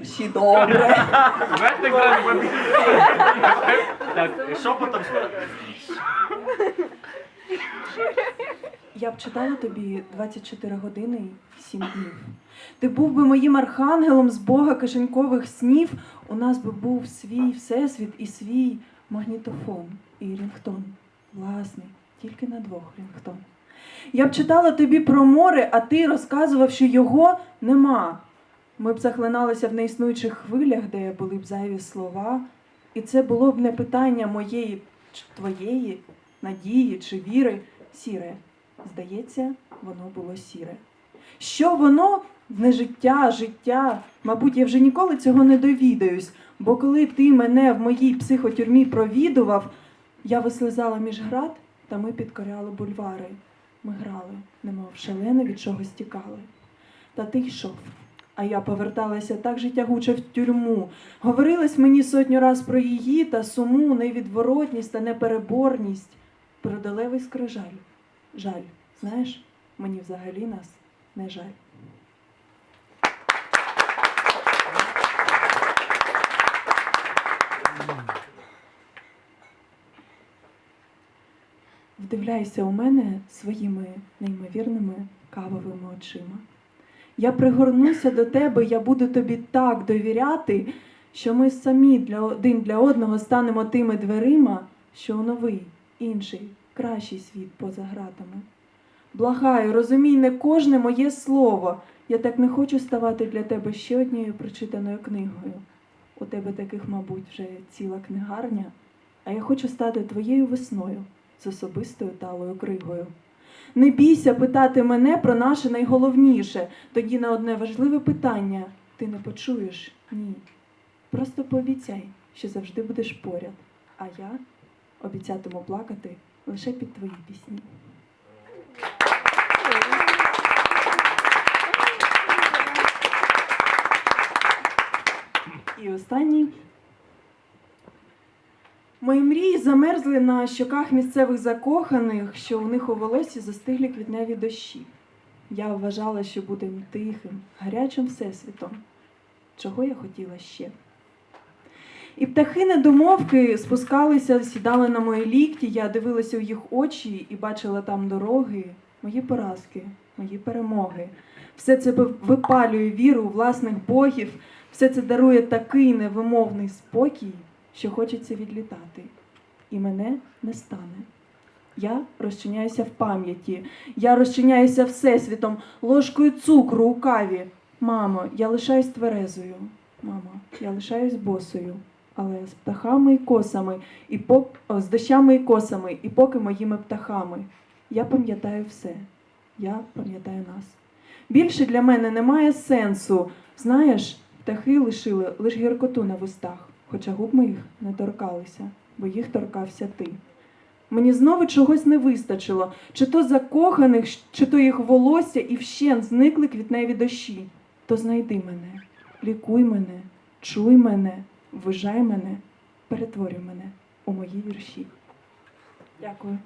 Вірші добре. Так, шепотом Я б читала тобі 24 години і 7 днів. Ти був би моїм архангелом з Бога кишенькових снів. У нас би був свій всесвіт і свій магнітофон і рінгтон. Власний, тільки на двох рінгтон. Я б читала тобі про море, а ти розказував, що його нема. Ми б захлиналися в неіснуючих хвилях, де були б зайві слова. І це було б не питання моєї чи твоєї надії чи віри сіре. Здається, воно було сіре. Що воно не життя, життя. Мабуть, я вже ніколи цього не довідаюсь, бо коли ти мене в моїй психотюрмі провідував, я вислизала між град, та ми підкоряли бульвари. Ми грали, немов шалено від чогось тікали. Та ти йшов, а я поверталася так же тягуче в тюрму. Говорилось мені сотню раз про її та суму, невідворотність та непереборність, про далевий скрижаль. Жаль, знаєш, мені взагалі нас не жаль. Вдивляйся у мене своїми неймовірними кавовими очима. Я пригорнуся до тебе, я буду тобі так довіряти, що ми самі для один для одного станемо тими дверима, що у новий, інший, кращий світ поза гратами. Благаю, розумій не кожне моє слово. Я так не хочу ставати для тебе ще однією прочитаною книгою. У тебе таких, мабуть, вже ціла книгарня, а я хочу стати твоєю весною з особистою талою кригою. Не бійся питати мене про наше найголовніше. Тоді на одне важливе питання ти не почуєш ні. Просто пообіцяй, що завжди будеш поряд, а я обіцятиму плакати лише під твої пісні. І останній. Мої мрії замерзли на щоках місцевих закоханих, що у них у волосі застиглі квітневі дощі. Я вважала, що будем тихим, гарячим всесвітом. Чого я хотіла ще? І птахи недомовки спускалися, сідали на мої лікті, я дивилася у їх очі і бачила там дороги, мої поразки, мої перемоги. Все це випалює віру у власних богів, все це дарує такий невимовний спокій, що хочеться відлітати. І мене не стане. Я розчиняюся в пам'яті, я розчиняюся всесвітом, ложкою цукру у каві. Мамо, я лишаюсь тверезою. Мамо, я лишаюсь босою, але з птахами і косами, і по... о, з дощами і косами, і поки моїми птахами. Я пам'ятаю все. Я пам'ятаю нас. Більше для мене немає сенсу. Знаєш, птахи лишили лише гіркоту на вустах, хоча губ моїх не торкалися, бо їх торкався ти. Мені знову чогось не вистачило, чи то закоханих, чи то їх волосся і вщен зникли квітневі дощі. То знайди мене, лікуй мене, чуй мене, вважай мене, перетворюй мене у мої вірші. Дякую.